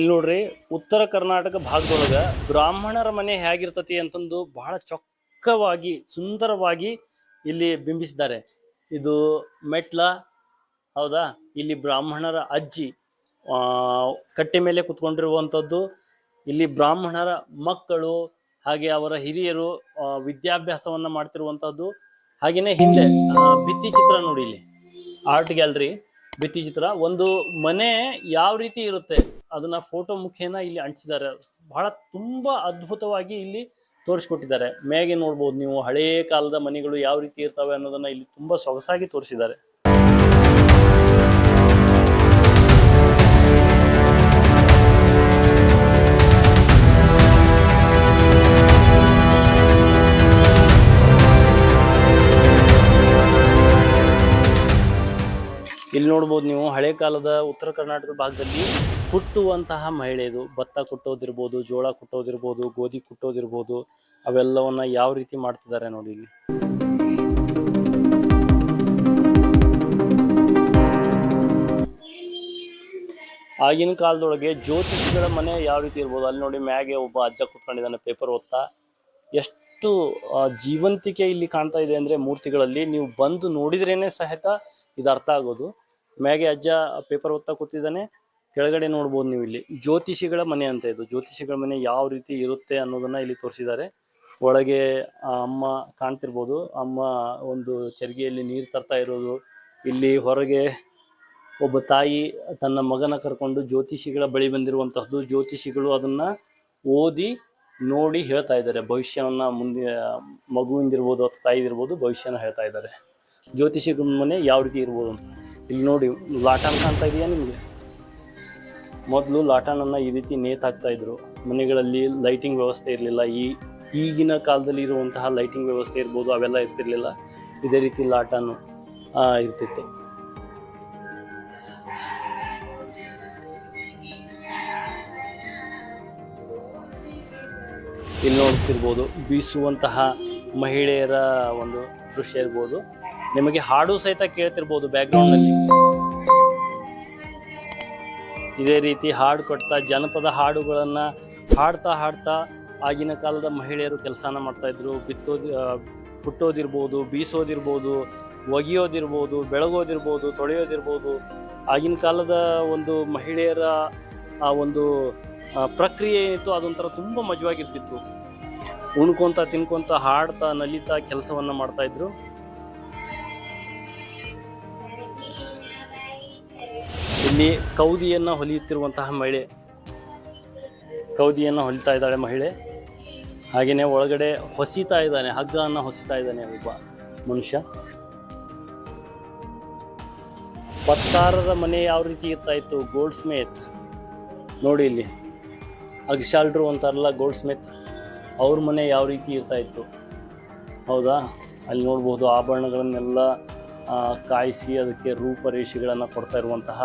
ಇಲ್ಲಿ ನೋಡ್ರಿ, ಉತ್ತರ ಕರ್ನಾಟಕ ಭಾಗದೊಳಗ ಬ್ರಾಹ್ಮಣರ ಮನೆ ಹೇಗಿರ್ತತಿ ಅಂತಂದು ಬಹಳ ಚೊಕ್ಕವಾಗಿ, ಸುಂದರವಾಗಿ ಇಲ್ಲಿ ಬಿಂಬಿಸಿದ್ದಾರೆ. ಇದು ಮೆಟ್ಲ, ಹೌದಾ? ಇಲ್ಲಿ ಬ್ರಾಹ್ಮಣರ ಅಜ್ಜಿ ಕಟ್ಟೆ ಮೇಲೆ ಕುತ್ಕೊಂಡಿರುವಂಥದ್ದು ಇಲ್ಲಿ ಬ್ರಾಹ್ಮಣರ ಮಕ್ಕಳು, ಹಾಗೆ ಅವರ ಹಿರಿಯರು ವಿದ್ಯಾಭ್ಯಾಸವನ್ನ ಮಾಡ್ತಿರುವಂತಹದ್ದು ಹಾಗೇನೆ ಹಿಂದೆ ಭಿತ್ತಿ ಚಿತ್ರ ನೋಡಿ ಇಲ್ಲಿ. ಆರ್ಟ್ ಗ್ಯಾಲರಿ, ಭಿತ್ತಿ ಚಿತ್ರ. ಒಂದು ಮನೆ ಯಾವ ರೀತಿ ಇರುತ್ತೆ? ಅದನ್ನ ಫೋಟೋ ಮುಖೇನ ಇಲ್ಲಿ ಅಂಟಿಸಿದ್ದಾರೆ. ಬಹಳ ತುಂಬಾ ಅದ್ಭುತವಾಗಿ ಇಲ್ಲಿ ತೋರಿಸ್ಕೊಟ್ಟಿದ್ದಾರೆ. ಮೇಗೆ ನೋಡ್ಬೋದು ನೀವು, ಹಳೇ ಕಾಲದ ಮನೆಗಳು ಯಾವ ರೀತಿ ಇರ್ತವೆ ಅನ್ನೋದನ್ನ ಇಲ್ಲಿ ತುಂಬಾ ಸೊಗಸಾಗಿ ತೋರಿಸಿದ್ದಾರೆ. ನೋಡ್ಬೋದು ನೀವು. ಹಳೆ ಕಾಲದ ಉತ್ತರ ಕರ್ನಾಟಕದ ಭಾಗದಲ್ಲಿ ಕುಟ್ಟುವಂತಹ ಮಹಿಳೆಯದು. ಭತ್ತ ಕುಟ್ಟೋದಿರ್ಬೋದು, ಜೋಳ ಕುಟ್ಟೋದಿರ್ಬೋದು, ಗೋಧಿ ಕುಟ್ಟೋದಿರ್ಬೋದು, ಅವೆಲ್ಲವನ್ನ ಯಾವ ರೀತಿ ಮಾಡ್ತಿದ್ದಾರೆ ನೋಡಿ ಇಲ್ಲಿ. ಆಗಿನ ಕಾಲದೊಳಗೆ ಜ್ಯೋತಿಷಿಗಳ ಮನೆ ಯಾವ ರೀತಿ ಇರ್ಬೋದು? ಅಲ್ಲಿ ನೋಡಿ ಮ್ಯಾಗೆ ಒಬ್ಬ ಅಜ್ಜ ಕುತ್ಕೊಂಡಿದ್ದಾನೆ ಪೇಪರ್ ಓದ್ತಾ. ಎಷ್ಟು ಜೀವಂತಿಕೆ ಇಲ್ಲಿ ಕಾಣ್ತಾ ಇದೆ ಅಂದ್ರೆ ಮೂರ್ತಿಗಳಲ್ಲಿ ನೀವು ಬಂದು ನೋಡಿದ್ರೇನೆ ಸಹಿತ ಇದು ಅರ್ಥ ಆಗೋದು. ಮ್ಯಾಗೆ ಅಜ್ಜ ಪೇಪರ್ ಓದ್ತಾ ಕೂತಿದ್ದಾನೆ. ಕೆಳಗಡೆ ನೋಡ್ಬೋದು ನೀವು ಇಲ್ಲಿ. ಜ್ಯೋತಿಷಿಗಳ ಮನೆ ಅಂತ ಇದು. ಜ್ಯೋತಿಷಿಗಳ ಮನೆ ಯಾವ ರೀತಿ ಇರುತ್ತೆ ಅನ್ನೋದನ್ನ ಇಲ್ಲಿ ತೋರಿಸಿದ್ದಾರೆ. ಒಳಗೆ ಅಮ್ಮ ಕಾಣ್ತಿರ್ಬೋದು. ಅಮ್ಮ ಒಂದು ಚರ್ಗೆಯಲ್ಲಿ ನೀರು ತರ್ತಾ ಇರೋದು. ಇಲ್ಲಿ ಹೊರಗೆ ಒಬ್ಬ ತಾಯಿ ತನ್ನ ಮಗನ ಕರ್ಕೊಂಡು ಜ್ಯೋತಿಷಿಗಳ ಬಳಿ ಬಂದಿರುವಂತಹದ್ದು. ಜ್ಯೋತಿಷಿಗಳು ಅದನ್ನ ಓದಿ ನೋಡಿ ಹೇಳ್ತಾ ಇದ್ದಾರೆ. ಭವಿಷ್ಯವನ್ನ ಮುಂದೆ ಮಗುವಿಂದಿರ್ಬೋದು ಅಥವಾ ತಾಯಿದಿರ್ಬೋದು ಭವಿಷ್ಯನ ಹೇಳ್ತಾ ಇದ್ದಾರೆ. ಜ್ಯೋತಿಷಿಗಳ ಮನೆ ಯಾವ ರೀತಿ ಇರ್ಬೋದು ಅಂತ. ಇಲ್ಲಿ ನೋಡಿ ಲಾಟಾನ್ ಕಾಣ್ತಾ ಇದೆಯಾ ನಿಮಗೆ? ಮೊದಲು ಲಾಟಾನನ್ನು ಈ ರೀತಿ ನೇತಾಕ್ತಾ ಇದ್ರು. ಮನೆಗಳಲ್ಲಿ ಲೈಟಿಂಗ್ ವ್ಯವಸ್ಥೆ ಇರಲಿಲ್ಲ. ಈ ಈಗಿನ ಕಾಲದಲ್ಲಿ ಇರುವಂತಹ ಲೈಟಿಂಗ್ ವ್ಯವಸ್ಥೆ ಇರ್ಬೋದು, ಅವೆಲ್ಲ ಇರ್ತಿರ್ಲಿಲ್ಲ. ಇದೇ ರೀತಿ ಲಾಟಾನು ಇರ್ತಿತ್ತು. ಇಲ್ಲಿ ನೋಡ್ತಿರ್ಬೋದು, ಬೀಸುವಂತಹ ಮಹಿಳೆಯರ ಒಂದು ದೃಶ್ಯ ಇರ್ಬೋದು. ನಿಮಗೆ ಹಾಡು ಸಹಿತ ಕೇಳ್ತಿರ್ಬೋದು ಬ್ಯಾಕ್ಗ್ರೌಂಡ್ನಲ್ಲಿ ಇದೇ ರೀತಿ ಹಾಡು ಕೊಡ್ತಾ ಜನಪದ ಹಾಡುಗಳನ್ನು ಹಾಡ್ತಾ ಹಾಡ್ತಾ ಆಗಿನ ಕಾಲದ ಮಹಿಳೆಯರು ಕೆಲಸನ ಮಾಡ್ತಾಯಿದ್ರು ಬಿತ್ತೋದು ಆ, ಕುಟ್ಟೋದಿರ್ಬೋದು ಬೀಸೋದಿರ್ಬೋದು ಒಗೆಯೋದಿರ್ಬೋದು ಬೆಳಗೋದಿರ್ಬೋದು ತೊಳೆಯೋದಿರ್ಬೋದು. ಆಗಿನ ಕಾಲದ ಒಂದು ಮಹಿಳೆಯರ ಆ ಒಂದು ಪ್ರಕ್ರಿಯೆ ಏನಿತ್ತು ಅದೊಂಥರ ತುಂಬ ಮಜವಾಗಿರ್ತಿತ್ತು. ಉಣ್ಕೊಂತ ತಿನ್ಕೊಂತ ಹಾಡ್ತಾ ನಲಿತಾ ಕೆಲಸವನ್ನು ಮಾಡ್ತಾ ಇಲ್ಲಿ ಕೌದಿಯನ್ನ ಹೊಲಿಯುತ್ತಿರುವಂತಹ ಮಹಿಳೆ. ಕೌದಿಯನ್ನ ಹೊಲಿತಾ ಇದ್ದಾಳೆ ಮಹಿಳೆ. ಹಾಗೆಯೇ ಒಳಗಡೆ ಹೊಸಿತಾ ಇದ್ದಾನೆ, ಹಗ್ಗನ್ನ ಹೊಸಿತಾ ಇದ್ದಾನೆ ಒಬ್ಬ ಮನುಷ್ಯ. ಪತ್ತಾರರ ಮನೆ ಯಾವ ರೀತಿ ಇರ್ತಾ ಇತ್ತು? ಗೋಲ್ಡ್ ಸ್ಮಿತ್ ನೋಡಿ ಇಲ್ಲಿ. ಅಗ್ಶಾಲ್ಡ್ರು ಅಂತಾರಲ್ಲ ಗೋಲ್ಡ್ ಸ್ಮಿತ್ ಅವ್ರ ಮನೆ ಯಾವ ರೀತಿ ಇರ್ತಾ ಇತ್ತು? ಹೌದಾ? ಅಲ್ಲಿ ನೋಡ್ಬೋದು ಆಭರಣಗಳನ್ನೆಲ್ಲ ಕಾಯಿಸಿ ಅದಕ್ಕೆ ರೂಪರೇಷೆಗಳನ್ನು ಕೊಡ್ತಾ ಇರುವಂತಹ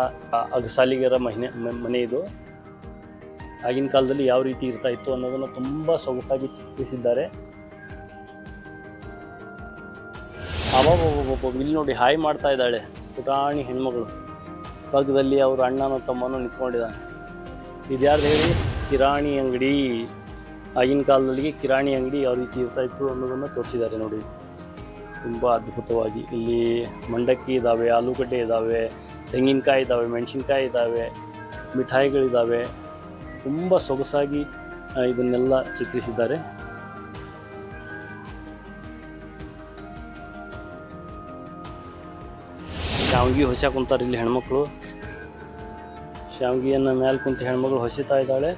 ಅಗಸಾಲಿಗರ ಮನೆ ಮನೆ ಇದು. ಆಗಿನ ಕಾಲದಲ್ಲಿ ಯಾವ ರೀತಿ ಇರ್ತಾ ಇತ್ತು ಅನ್ನೋದನ್ನು ತುಂಬ ಸೊಗಸಾಗಿ ಚಿತ್ರಿಸಿದ್ದಾರೆ. ಅಬ್ಬಬ್ಬಬ್ಬಬ್ಬ, ಇಲ್ಲಿ ನೋಡಿ ಹಾಯ್ ಮಾಡ್ತಾ ಇದ್ದಾಳೆ ಪುಟಾಣಿ ಹೆಣ್ಮಗಳು. ಪಕ್ಕದಲ್ಲಿ ಅವ್ರ ಅಣ್ಣನೋ ತಮ್ಮನೋ ನಿಂತ್ಕೊಂಡಿದ್ದಾನೆ ಇದ್ಯಾರ್ದು ಹೇಳಿ ಕಿರಾಣಿ ಅಂಗಡಿ. ಆಗಿನ ಕಾಲದಲ್ಲಿ ಕಿರಾಣಿ ಅಂಗಡಿ ಯಾವ ರೀತಿ ಇರ್ತಾ ಇತ್ತು ಅನ್ನೋದನ್ನು ತೋರಿಸಿದ್ದಾರೆ ನೋಡಿ. ತುಂಬ ಅದ್ಭುತವಾಗಿ. ಇಲ್ಲಿ ಮಂಡಕ್ಕಿ ಇದ್ದಾವೆ ಆಲೂಗಡ್ಡೆ ಇದ್ದಾವೆ ತೆಂಗಿನಕಾಯಿ ಇದ್ದಾವೆ ಮೆಣಸಿನ್ಕಾಯಿ ಇದ್ದಾವೆ ಮಿಠಾಯಿಗಳಿದ್ದಾವೆ ತುಂಬ ಸೊಗಸಾಗಿ ಇದನ್ನೆಲ್ಲ ಚಿತ್ರಿಸಿದ್ದಾರೆ. ಶಾವಿಗೆ ಹೊಸ ಕುಂತಾರೆ ಇಲ್ಲಿ ಹೆಣ್ಮಕ್ಳು. ಶಾವಿಗೆಯನ್ನು ಮೇಲೆ ಕುಂತು ಹೆಣ್ಮಗಳು ಹೊಸಿತಾ ಇದ್ದಾಳೆ.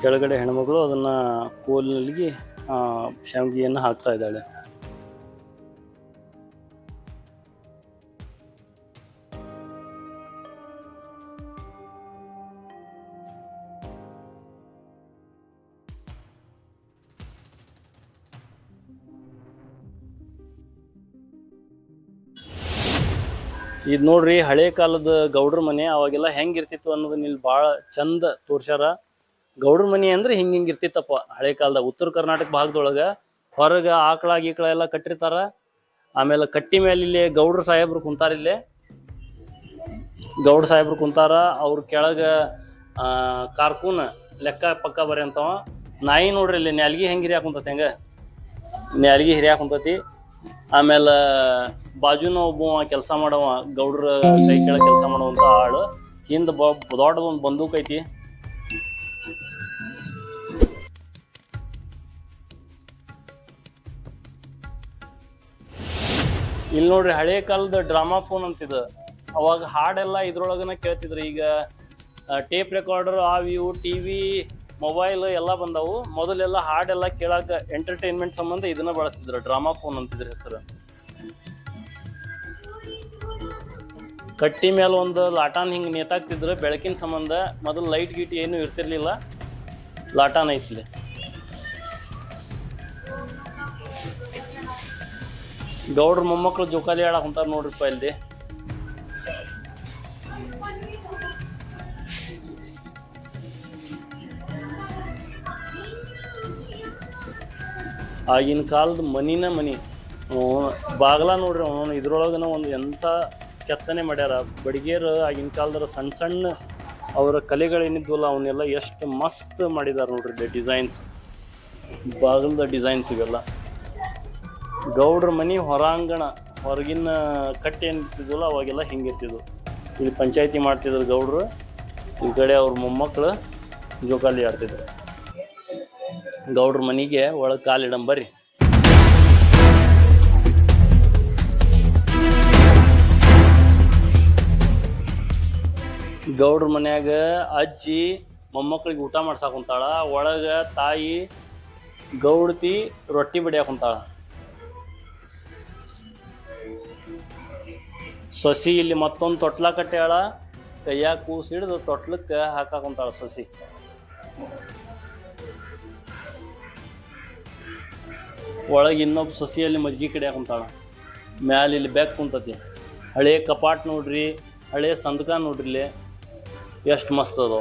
ಕೆಳಗಡೆ ಹೆಣ್ಮಗಳು ಅದನ್ನ ಕೋಲಿನಲ್ಲಿ ಶಾವಿಗೆಯನ್ನು ಹಾಕ್ತಾ ಇದ್ದಾಳೆ. ಇದು ನೋಡ್ರಿ ಹಳೆ ಕಾಲದ ಗೌಡ್ರ ಮನೆ ಅವಾಗೆಲ್ಲ ಹೆಂಗಿರ್ತಿತ್ತು ಅನ್ನೋದನ್ನ ಇಲ್ಲಿ ಭಾಳ ಚಂದ ತೋರ್ಸ್ಯಾರ. ಗೌಡ್ರ ಮನೆ ಅಂದ್ರೆ ಹಿಂಗ ಹಿಂಗ ಇರ್ತಿತ್ತಪ್ಪ ಹಳೆ ಕಾಲದ. ಉತ್ತರ ಕರ್ನಾಟಕ ಭಾಗದೊಳಗ ಹೊರಗ ಆಕಳ ಗೀಕಳ ಎಲ್ಲ ಕಟ್ಟಿರ್ತಾರ. ಆಮೇಲೆ ಕಟ್ಟಿ ಮೇಲೆ ಇಲ್ಲಿ ಗೌಡ್ರ ಸಾಹೇಬ್ರು ಕುಂತಾರ ಇಲ್ಲಿ. ಗೌಡ ಸಾಹೇಬ್ರು ಕುಂತಾರ, ಅವ್ರ ಕೆಳಗ ಕಾರ್ಕೂನ್ ಲೆಕ್ಕ ಪಕ್ಕ ಬರೆಯಂತವ. ನಾಯಿ ನೋಡ್ರಿ ಇಲ್ಲಿ ನ್ಯಾಲ್ಗಿ ಹೆಂಗೆ ಹಿರಿಯಾಕ ಕುಂತತಿ ಹೆಂಗ? ನ್ಯಾಲ್ಗಿ ಹಿರಿಯಾಕ ಕುಂತತಿ. ಆಮೇಲೆ ಬಾಜುನ ಒಬ್ಬ ಕೆಲಸ ಮಾಡವ, ಗೌಡ್ರ ಕೈ ಕೆಳಗೆ ಕೆಲಸ ಮಾಡುವಂತ ಆಳು. ಹಿಂದ ಬ, ದೊಡ್ಡದೊಂದು ಬಂದೂಕ್ ಐತಿ. ಇಲ್ಲಿ ನೋಡ್ರಿ ಹಳೆ ಕಾಲದ ಡ್ರಾಮಾ ಫೋನ್ ಅಂತಿದ. ಅವಾಗ ಹಾಡೆಲ್ಲ ಇದ್ರೊಳಗನ ಕೇಳ್ತಿದ್ರು. ಈಗ ಟೇಪ್ ರೆಕಾರ್ಡರ್, ಆವಿಯು ಇವು ಟಿವಿ ಮೊಬೈಲ್ ಎಲ್ಲ ಬಂದವು. ಮೊದಲೆಲ್ಲ ಹಾಡೆಲ್ಲ ಕೇಳಾಕ ಎಂಟರ್ಟೈನ್ಮೆಂಟ್ ಸಂಬಂಧ ಇದನ್ನ ಬಳಸ್ತಿದ್ರು. ಡ್ರಾಮಾ ಫೋನ್ ಅಂತಿದ್ರು ಹೆಸರು. ಕಟ್ಟಿ ಮೇಲೆ ಒಂದು ಲಾಟಾನ್ ಹಿಂಗೆ ನೇತಾಕ್ತಿದ್ರು. ಬೆಳಕಿನ ಸಂಬಂಧ ಮೊದಲು ಲೈಟ್ ಗೀಟ್ ಏನು ಇರ್ತಿರ್ಲಿಲ್ಲ. ಲಾಟಾನ್ ಐತ್ಲಿ. ಗೌಡ್ರ ಮೊಮ್ಮಕ್ಳು ಜೋಕಾಲಿ ಆಡಕ್ ನೋಡ್ರಿ ನೋಡ್ರಿಪ್ಪ ಇಲ್ಲಿ. ಆಗಿನ ಕಾಲದ ಮನಿನ ಮನಿ. ಬಾಗ್ಲ ನೋಡ್ರಿ ಅವನು. ಇದ್ರೊಳಗನ ಒಂದು ಎಂಥ ಕೆತ್ತನೆ ಮಾಡ್ಯಾರ. ಬಡಿಗೇರು ಆಗಿನ ಕಾಲದ ಸಣ್ಣ ಸಣ್ಣ ಅವರ ಕಲೆಗಳೇನಿದ್ವಲ್ಲ ಅವನ್ನೆಲ್ಲ ಎಷ್ಟು ಮಸ್ತ್ ಮಾಡಿದಾರ ನೋಡ್ರಿ ಡಿಸೈನ್ಸ್. ಬಾಗ್ಲದ ಡಿಸೈನ್ಸ್ ಇವೆಲ್ಲ. ಗೌಡ್ರ ಮನಿ ಹೊರಾಂಗಣ, ಹೊರಗಿನ ಕಟ್ಟೆ ಏನಿರ್ತಿದ್ವಲ್ಲ, ಅವಾಗೆಲ್ಲ ಹಿಂಗಿರ್ತಿದ್ವು. ಇಲ್ಲಿ ಪಂಚಾಯತಿ ಮಾಡ್ತಿದ್ರು ಗೌಡ್ರು. ಈ ಕಡೆ ಅವ್ರ ಮೊಮ್ಮಕ್ಳು ಜೋಕಾಲಿ ಆಡ್ತಿದ್ರು. ಗೌಡ್ರ ಮನೆಗೆ ಒಳಗೆ ಕಾಲಿಡಂ ಬರ್ರಿ. ಗೌಡ್ರ ಮನ್ಯಾಗ ಅಜ್ಜಿ ಮೊಮ್ಮಕ್ಳಿಗೆ ಊಟ ಮಾಡ್ಸಾಕ್ ಕುಂತಾಳ, ಒಳಗ ತಾಯಿ ಗೌಡತಿ ರೊಟ್ಟಿ ಬಡಿಯಾಕ ಕುಂತಾಳ. ಸೊಸಿ ಇಲ್ಲಿ ಮತ್ತೊಂದು ತೊಟ್ಲ ಕಟ್ಟ್ಯಾಳ, ಕೈಯಾಗ ಕೂಸಿಡ್ದು ತೊಟ್ಲಕ್ಕೆ ಹಾಕಾಕುಂತಾಳ ಸೊಸಿ. ಒಳಗೆ ಇನ್ನೊಬ್ಬ ಸಸಿಯಲ್ಲಿ ಮಜ್ಜಿ ಕಡೆ ಕುಂತಾಳ. ಮ್ಯಾಲ ಇಲ್ಲಿ ಬ್ಯಾಕ್ ಕುಂತತಿ. ಹಳೆ ಕಪಾಟ್ ನೋಡ್ರಿ, ಹಳೆ ಸಂದಕ ನೋಡ್ರಿ ಇಲ್ಲಿ. ಎಷ್ಟು ಮಸ್ತ್ ಅದು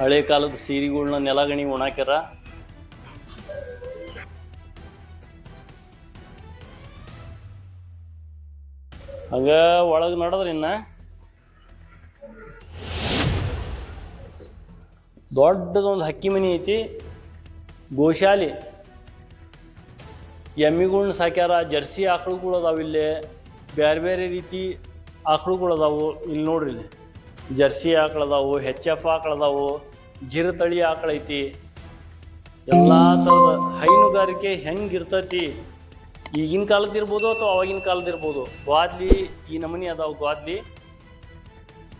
ಹಳೆ ಕಾಲದ ಸೀರೆಗಳ್ನ ನೆಲಗಣಿ ಒಣಾಕ್ಯಾರ. ಹಂಗ ಒಳಗೆ ನಡದ್ರಿ ಇನ್ನ. ದೊಡ್ಡದೊಂದು ಹಕ್ಕಿ ಮನೆ ಐತಿ. ಗೋಶಾಲಿ. ಎಮ್ಮಿಗಳ್ನ ಸಾಕ್ಯಾರ, ಜರ್ಸಿ ಆಕಳುಗಳು ಅದಾವೆ ಇಲ್ಲಿ. ಬೇರೆ ಬೇರೆ ರೀತಿ ಆಕಳುಗಳು ಅದಾವು ಇಲ್ಲಿ ನೋಡ್ರಿ ಇಲ್ಲಿ. ಜರ್ಸಿ ಆಕಳು ಅದಾವು, ಹೆಚ್ ಎಫ್ ಆಕಳು ಅದಾವು, ಜಿರತಳಿ ಆಕಳು ಐತಿ. ಎಲ್ಲ ಥರದ ಹೈನುಗಾರಿಕೆ ಹೆಂಗಿರ್ತತಿ ಈಗಿನ ಕಾಲದ ಇರ್ಬೋದು ಅಥವಾ ಅವಾಗಿನ ಕಾಲದ ಇರ್ಬೋದು? ಗ್ವಾದ್ಲಿ ಈ ನಮೂನಿ ಅದಾವು ಗ್ವಾದ್ಲಿ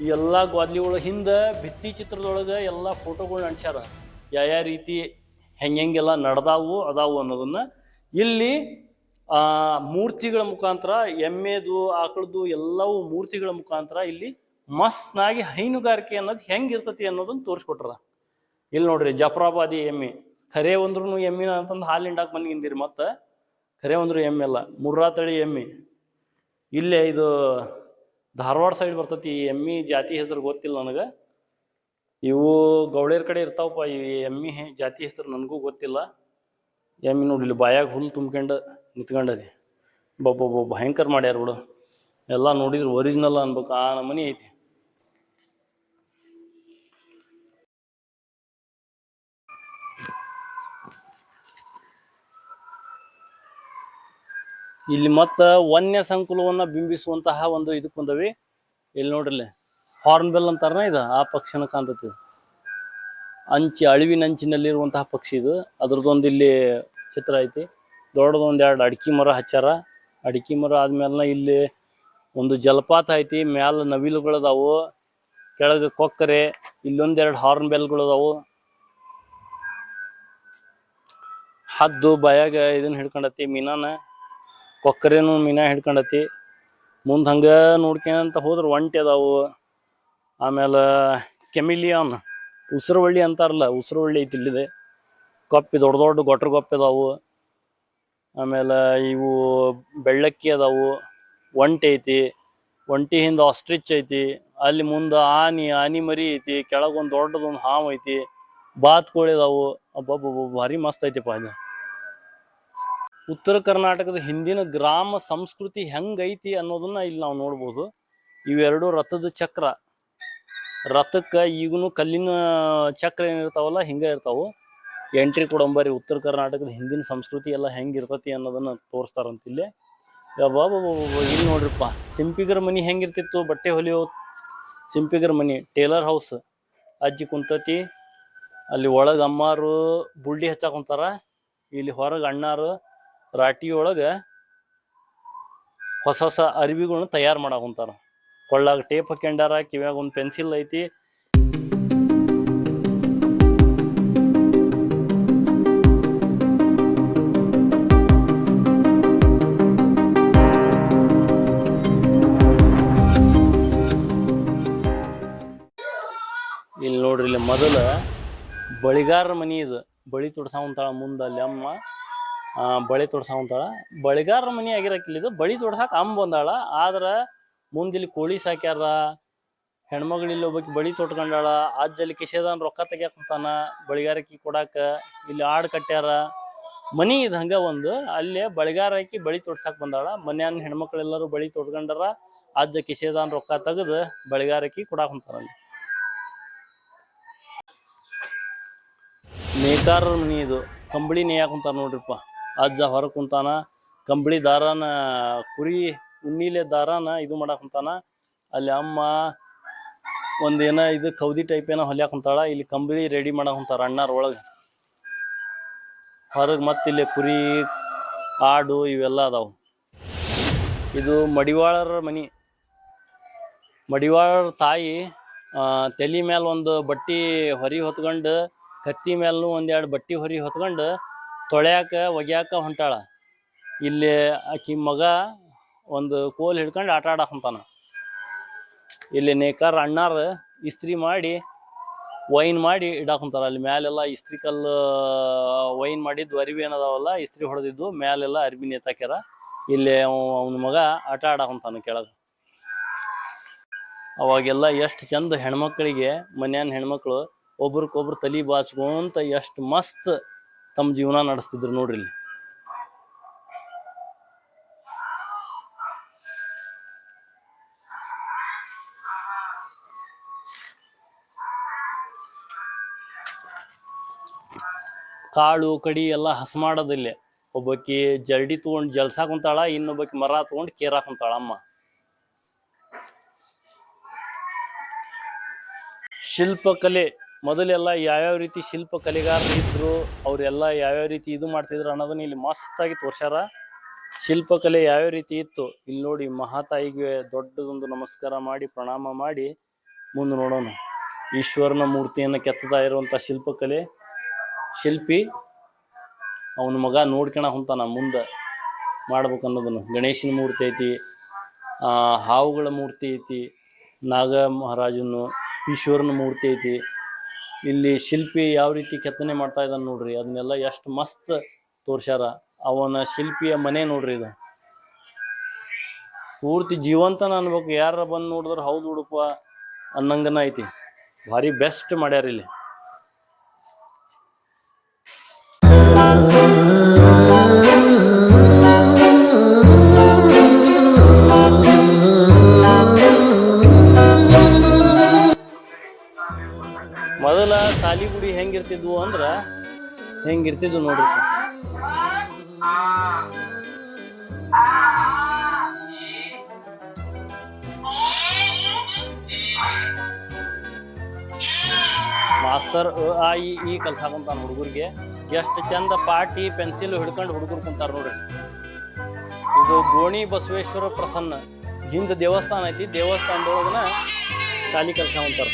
ಎಲ್ಲ ಗ್ವಾದ್ಲಿಗಳ ಹಿಂದೆ ಭಿತ್ತಿ ಚಿತ್ರದೊಳಗೆ ಎಲ್ಲ ಫೋಟೋಗಳು ಅಂಟ್ಸ್ಯಾರ. ಯಾವ ರೀತಿ ಹೆಂಗೆಲ್ಲ ನಡೆದಾವು, ಅದಾವು ಅನ್ನೋದನ್ನ. ಇಲ್ಲಿ ಮೂರ್ತಿಗಳ ಮುಖಾಂತರ, ಎಮ್ಮೆದು, ಆಕಳದು ಎಲ್ಲವೂ ಮೂರ್ತಿಗಳ ಮುಖಾಂತರ ಇಲ್ಲಿ ಮಸ್ನಾಗಿ ಹೈನುಗಾರಿಕೆ ಅನ್ನೋದು ಹೆಂಗಿರ್ತತಿ ಅನ್ನೋದನ್ನು ತೋರಿಸ್ಕೊಟ್ರ. ಇಲ್ಲಿ ನೋಡ್ರಿ ಜಫರಾಬಾದಿ ಎಮ್ಮೆ. ಖರೆ ಒಂದ್ರೂ ಎಮ್ಮಿನ ಅಂತಂದು ಹಾಲು ಹಿಂಡಾಕ್ ಬಂದ್ಗಿಂದಿರಿ ಮತ್ತೆ. ಖರೆ ಒಂದ್ರು ಎಮ್ಮೆ ಅಲ್ಲ ಮುರ್ರಾ ತಳಿ ಎಮ್ಮೆ. ಇಲ್ಲೇ ಇದು ಧಾರವಾಡ ಸೈಡ್ ಬರ್ತತಿ, ಈ ಎಮ್ಮಿ ಜಾತಿ ಹೆಸರು ಗೊತ್ತಿಲ್ಲ ನನಗೆ. ಇವು ಗೌಳಿಯರ್ ಕಡೆ ಇರ್ತಾವಪ್ಪ, ಈ ಎಮ್ಮಿ ಜಾತಿ ಹೆಸರು ನನಗೂ ಗೊತ್ತಿಲ್ಲ. ಎಮ್ಮಿ ನೋಡಿ, ಇಲ್ಲಿ ಬಾಯಾಗ ಹುಲ್ಲು ತುಂಬ್ಕೊಂಡು ನಿಂತ್ಕೊಂಡದಿ. ಬಬ್ಬ ಭಯಂಕರ ಮಾಡ್ಯಾರ ಬಿಡು. ಎಲ್ಲ ನೋಡಿದ್ರೆ ಒರಿಜಿನಲ್ ಅನ್ಬೇಕು, ಆ ನಮನಿ ಐತಿ. ಇಲ್ಲಿ ಮತ್ತ ವನ್ಯ ಸಂಕುಲವನ್ನ ಬಿಂಬಿಸುವಂತಹ ಒಂದು ಇದಕ್ಕೆ ಬಂದವಿ. ಇಲ್ಲಿ ನೋಡ್ರಿ ಹಾರ್ನ್ ಬೆಲ್ ಅಂತಾರನ ಇದು, ಆ ಪಕ್ಷಿನ ಕಾಣ್ತತಿ. ಅಂಚಿ, ಅಳಿವಿನ ಅಂಚಿನಲ್ಲಿರುವಂತಹ ಪಕ್ಷಿ ಇದು. ಅದ್ರದ್ದೊಂದು ಇಲ್ಲಿ ಚಿತ್ರ ಐತಿ. ದೊಡ್ಡದೊಂದು ಎರಡು ಅಡಿಕೆ ಮರ ಹಚ್ಚಾರ ಅಡಿಕೆ ಮರ ಆದ್ಮೇಲೆ ಇಲ್ಲಿ ಒಂದು ಜಲಪಾತ ಐತಿ. ಮ್ಯಾಲ ನವಿಲುಗಳದಾವು. ಕೆಳಗೆ ಕೊಕ್ಕರೆ. ಇಲ್ಲೊಂದೆರಡು ಹಾರ್ನ್ ಬೆಲ್ಗಳು ಅದಾವು ಹದ್ದು, ಬಯಾಗ ಇದನ್ನ ಹಿಡ್ಕೊಂಡತಿ ಮೀನಾನ. ಕೊಕ್ಕರೆನು ಮೀನಾ ಹಿಡ್ಕೊಂಡತಿ ಮುಂದೆ ಹಂಗೆ ನೋಡ್ಕೊಂತ ಹೋದ್ರೆ ಒಂಟಿ ಅದಾವು. ಆಮೇಲೆ ಕೆಮಿಲಿಯಾನ್, ಉಸಿರುವಳ್ಳಿ ಅಂತಾರಲ್ಲ, ಉಸಿರುವಳ್ಳಿ ಐತಿ ಇಲ್ಲಿದೆ. ಕಪ್ಪಿ ದೊಡ್ಡ ದೊಡ್ಡ ಗೊಟ್ರ ಗೊಪ್ಪಿ ಅದಾವು. ಆಮೇಲೆ ಇವು ಬೆಳ್ಳಕ್ಕಿ ಅದಾವು. ಒಂಟಿ ಐತಿ. ಒಂಟಿ ಹಿಂದೆ ಆಸ್ಟ್ರಿಚ್ ಐತಿ. ಅಲ್ಲಿ ಮುಂದೆ ಆನಿ ಆನಿ ಮರಿ ಐತಿ. ಕೆಳಗೊಂದು ದೊಡ್ಡದೊಂದು ಹಾವು ಐತಿ. ಬಾತ್ ಕೋಳಿ ಅದಾವು. ಅಬ್ಬಬ್ಬ ಭಾರಿ ಮಸ್ತ್ ಐತಿಪ್ಪ ಇದು ಉತ್ತರ ಕರ್ನಾಟಕದ ಹಿಂದಿನ ಗ್ರಾಮ ಸಂಸ್ಕೃತಿ ಹೆಂಗೈತಿ ಅನ್ನೋದನ್ನ ಇಲ್ಲಿ ನಾವು ನೋಡ್ಬೋದು. ಇವೆರಡು ರಥದ ಚಕ್ರ. ರಥಕ್ಕೆ ಈಗನು ಕಲ್ಲಿನ ಚಕ್ರ ಏನಿರ್ತಾವಲ್ಲ, ಹಿಂಗೆ ಇರ್ತಾವು. ಎಂಟ್ರಿ ಕೊಡಂಬರಿ ಉತ್ತರ ಕರ್ನಾಟಕದ ಹಿಂದಿನ ಸಂಸ್ಕೃತಿ ಎಲ್ಲ ಹೆಂಗಿರ್ತತಿ ಅನ್ನೋದನ್ನ ತೋರಿಸ್ತಾರಂತ ಇಲ್ಲಿ ಬಾಬಾ ಇಲ್ಲಿ ನೋಡ್ರಿಪ್ಪ, ಸಿಂಪಿಗರ ಮನಿ ಹೆಂಗಿರ್ತಿತ್ತು? ಬಟ್ಟೆ ಹೊಲಿಯೋ ಸಿಂಪಿಗರ ಮನಿ, ಟೇಲರ್ ಹೌಸ್. ಅಜ್ಜಿ ಕುಂತತಿ, ಅಲ್ಲಿ ಒಳಗೆ ಅಮ್ಮಾರು ಬುಳ್ಳಿ ಹಚ್ಚಾಕ್ ಕುಂತಾರ. ಇಲ್ಲಿ ಹೊರಗೆ ಅಣ್ಣಾರು ರಾಟಿ ಒಳಗೆ ಹೊಸ ಹೊಸ ಅರಿವಿಗಳನ್ನ ತಯಾರು ಮಾಡಕ್ ಕುಂತಾರ ಕೊಳ್ಳಾಗ ಟೇಪ್ ಹಾಕ್ಯಂಡಾರ, ಕಿವ್ಯಾಗ ಒಂದು ಪೆನ್ಸಿಲ್ ಐತಿ. ಇಲ್ಲಿ ನೋಡ್ರಿ, ಇಲ್ಲಿ ಮೊದಲ ಬಳಿಗಾರ ಮನಿ ಇದು. ಬಳಿ ತೊಡ್ಸಾವಂತಾಳ ಮುಂದೆ ಅಲ್ಲಿ ಅಮ್ಮ ಬಳಿ ತೊಡ್ಸಾವಂತಾಳ ಬಳಿಗಾರ ಮನಿ ಆಗಿರಕ್ಕಿಲ್ಲ ಇದು ಬಳಿ ತೊಡ್ಸಾಕ ಅಮ್ಮ ಬಂದಾಳ. ಆದ್ರ ಮುಂದಿಲ್ಲಿ ಕೋಳಿ ಸಾಕ್ಯಾರ. ಹೆಣ್ಮಗಳಿಲ್ಲಿ ಒಬ್ಬಾಕಿ ಬಳಿ ತೊಟ್ಕೊಂಡಾಳ. ಅಜ್ಜಲ್ಲಿ ಕಿಶೆದಾನ್ ರೊಕ್ಕ ತೆಗಿಯಕ್ ಕುಂತಾನ ಬಳಿಗಾರಕಿ ಕೊಡಾಕ ಇಲ್ಲಿ ಆಡ್ ಕಟ್ಟ್ಯಾರ. ಮನಿ ಇದು ಹಂಗ ಒಂದು. ಅಲ್ಲೇ ಬಳಿಗಾರ ಹಾಕಿ ಬಳಿ ತೊಡ್ಸಾಕ್ ಬಂದಾಳ. ಮನ್ಯಾನ ಹೆಣ್ಮಕ್ಳೆಲ್ಲರೂ ಬಳಿ ತೊಟ್ಕೊಂಡಾರ ಅಜ್ಜ ಕಿಶೆದಾನ್ ರೊಕ್ಕ ತೆಗೆದು ಬಳಿಗಾರಕಿ ಕೊಡಾಕ್ ಕುಂತಾರ ನೇಕಾರ ಮನಿ ಇದು. ಕಂಬಳಿ ನೇಯಾಕ ಕುಂತಾರ ನೋಡ್ರಿಪ್ಪ. ಅಜ್ಜ ಹೊರಗೆ ಕುಂತಾನ, ಕಂಬಳಿ ದಾರಾನ, ಕುರಿ ಉಣ್ಣಿಲೆ ದಾರಾನ ಇದು ಮಾಡಕ್ಕೆ ಕುಂತಾನ. ಅಲ್ಲಿ ಅಮ್ಮ ಒಂದೇನ ಇದು ಕೌದಿ ಟೈಪ್ ಏನೋ ಹೊಲ್ಯಾಕ ಕುಂತಾಳ, ಇಲ್ಲಿ ಕಂಬಳಿ ರೆಡಿ ಮಾಡಕ್ಕೆ ಕುಂತಾರ ಅಣ್ಣಾರ ಒಳಗೆ. ಹೊರಗೆ ಮತ್ತೆ ಇಲ್ಲಿ ಕುರಿ, ಆಡು ಇವೆಲ್ಲ ಅದಾವು. ಇದು ಮಡಿವಾಳರ ಮನಿ. ಮಡಿವಾಳರ ತಾಯಿ ತಲೆ ಮ್ಯಾಲ ಒಂದು ಬಟ್ಟಿ ಹೊರಿ ಹೊತ್ಕೊಂಡು ಕತ್ತಿ ಮ್ಯಾಲೂ ಒಂದೆರಡು ಬಟ್ಟಿ ಹೊರಿ ಹೊತ್ಕೊಂಡು ತೊಳ್ಯಾಕ, ಒಗ್ಯಾಕ ಹೊಂಟಾಳ. ಇಲ್ಲಿ ಆಕಿ ಮಗ ಒಂದು ಕೋಲ್ ಹಿಡ್ಕೊಂಡು ಆಟ ಆಡಕ್ ಹೊಂತಾನ ಇಲ್ಲಿ ನೇಕಾರ ಅಣ್ಣಾರ ಇಸ್ತ್ರಿ ಮಾಡಿ, ವೈನ್ ಮಾಡಿ ಇಡಾಕ್ ಹೊಂತಾರ ಅಲ್ಲಿ ಮ್ಯಾಲೆಲ್ಲ ಇಸ್ತ್ರಿ ಕಲ್ಲು, ವೈನ್ ಮಾಡಿದ್ದು ಅರಿವಿ ಏನದಾವಲ್ಲ, ಇಸ್ತ್ರಿ ಹೊಡೆದಿದ್ದು ಮ್ಯಾಲೆಲ್ಲ ಅರಿವಿ ನೇತಾಕ್ಯಾರ. ಇಲ್ಲಿ ಅವನ ಮಗ ಆಟ ಆಡಕ್ ಹೊಂತಾನ ಕೆಳಗೆ. ಅವಾಗೆಲ್ಲ ಎಷ್ಟು ಚಂದ ಹೆಣ್ಮಕ್ಳಿಗೆ ಮನ್ಯಾನ ಹೆಣ್ಮಕ್ಳು ಒಬ್ರಿಗೊಬ್ರು ತಲಿ ಬಾಚ್ಕೊಂತ ಎಷ್ಟು ಮಸ್ತ್ ತಮ್ಮ ಜೀವನ ನಡೆಸ್ತಿದ್ರು ನೋಡ್ರಿ ಇಲ್ಲಿ. ಕಾಳು, ಕಡಿ ಎಲ್ಲ ಹಸ ಮಾಡೋದಿಲ್ಲ ಒಬ್ಬಾಕಿ ಜರಡಿ ತೊಗೊಂಡು ಜಲ್ಸಾ ಕುಂತಾಳ, ಇನ್ನೊಬ್ಬಾಕಿ ಮರ ತೊಗೊಂಡು ಕೇರಾ ಕುಂತಾಳ ಅಮ್ಮ. ಶಿಲ್ಪಕಲೆ. ಮೊದಲೆಲ್ಲ ಯಾವ್ಯಾವ ರೀತಿ ಶಿಲ್ಪ ಕಲೆಗಾರರು ಇದ್ರು, ಅವರೆಲ್ಲ ಯಾವ್ಯಾವ ರೀತಿ ಇದು ಮಾಡ್ತಿದ್ರು ಅನ್ನೋದನ್ನ ಇಲ್ಲಿ ಮಸ್ತಾಗಿ ತೋರ್ಸ್ಯಾರ ಶಿಲ್ಪಕಲೆ ಯಾವ್ಯಾವ ರೀತಿ ಇತ್ತು? ಇಲ್ಲಿ ನೋಡಿ ಮಹಾತಾಯಿಗೆ ದೊಡ್ಡದೊಂದು ನಮಸ್ಕಾರ ಮಾಡಿ, ಪ್ರಣಾಮ ಮಾಡಿ ಮುಂದೆ ನೋಡೋಣ. ಈಶ್ವರನ ಮೂರ್ತಿಯನ್ನು ಕೆತ್ತತಾ ಇರುವಂಥ ಶಿಲ್ಪಕಲೆ ಶಿಲ್ಪಿ ಅವನ ಮಗ ನೋಡ್ಕೊಳ ಹೊಂತಾನ ಮುಂದೆ ಮಾಡ್ಬೇಕು ಅನ್ನೋದನ್ನು. ಗಣೇಶನ ಮೂರ್ತಿ ಐತಿ ಹಾವುಗಳ ಮೂರ್ತಿ ಐತಿ, ನಾಗ ಮಹಾರಾಜನು, ಈಶ್ವರನ ಮೂರ್ತಿ ಐತಿ. ಇಲ್ಲಿ ಶಿಲ್ಪಿ ಯಾವ ರೀತಿ ಕೆತ್ತನೆ ಮಾಡ್ತಾ ಇದ್ದಾನೆ ನೋಡ್ರಿ, ಅದನ್ನೆಲ್ಲ ಎಷ್ಟು ಮಸ್ತ್ ತೋರ್ಸ್ಯಾರ. ಅವನ ಶಿಲ್ಪಿಯ ಮನೆ ನೋಡ್ರಿ ಇದು. ಪೂರ್ತಿ ಜೀವಂತನ ಅನ್ಬೇಕು. ಯಾರ ಬಂದು ನೋಡಿದ್ರೆ ಹೌದು ಹುಡುಪ ಅನ್ನಂಗನ ಐತಿ. ಭಾರಿ ಬೆಸ್ಟ್ ಮಾಡ್ಯಾರ ಇಲ್ಲಿ. ಹೆಂಗಿರ್ತಿದ್ವು ಅಂದ್ರ ಹೆಂಗಿರ್ತಿದ್ವು ನೋಡ್ರಿ. ಮಾಸ್ತರ್ ಆ, ಈ ಈ ಕಲ್ಸಾಕಂತಾನ ಹುಡುಗರಿಗೆ ಎಷ್ಟು ಚಂದ ಪಾಟಿ, ಪೆನ್ಸಿಲ್ ಹಿಡ್ಕೊಂಡು ಹುಡುಗರು ಕುಂತಾರ ನೋಡ್ರಿ. ಇದು ಗೋಣಿ ಬಸವೇಶ್ವರ ಪ್ರಸನ್ನ ಹಿಂದ ದೇವಸ್ಥಾನ ಐತಿ, ದೇವಸ್ಥಾನದೊಳಗನ ಶಾಲಿ ಕಲ್ಸಾವಂತಾರ